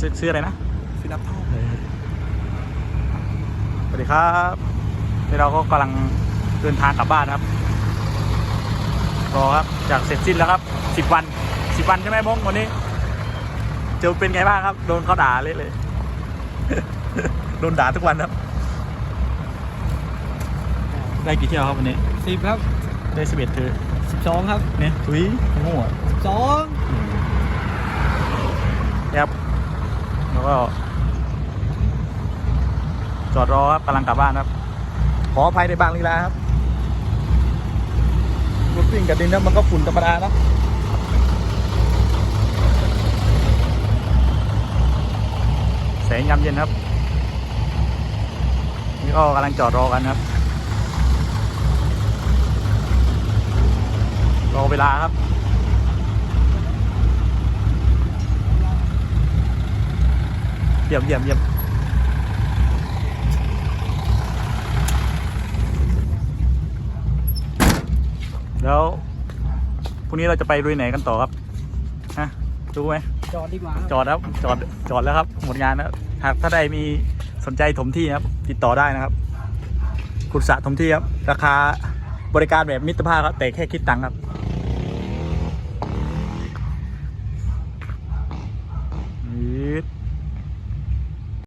ซื้อซื้ออะไรนะฟินับท่อสวัสดีครับนี่เราก็กำลังเดินทางกลับบ้านครับรอครับจากเสร็จสิ้นแล้วครับสิบวันสิบวันใช่ไหมมงวันนี้เจอเป็นไงบ้างครับ โดนเขาด่าเละเลยโดนด่าทุกวันครับ ได้กี่เที่ยวครับวันนี้สิบครับ ได้สิบเอ็ดคือสิบสองครับเนี่ยทุยโง่อะสิบสองครับ แล้วก็ จอดรอครับกำลังกลับบ้านครับ ขออภัยในบางลีลาครับรถวิ่งกับดินแล้วมันก็ฝุ่นธรรมดาเนอะแสงยามเย็นครับ นี่ก็กำลังจอดรอกันครับ รอเวลาครับ เยี่ยมเยี่ยมเยี่ยมแล้วพรุ่งนี้เราจะไปลุยไหนกันต่อครับฮะรู้ไหมจอดดีกว่าครับจอดครับจอดจอดแล้วครับ หมดงานแล้วหากถ้าใดมีสนใจถมที่นะครับ ติดต่อได้นะครับขุดสระถมที่ครับ ราคาบริการแบบมิตรภาพครับแต่แค่คิดตังค์ครับ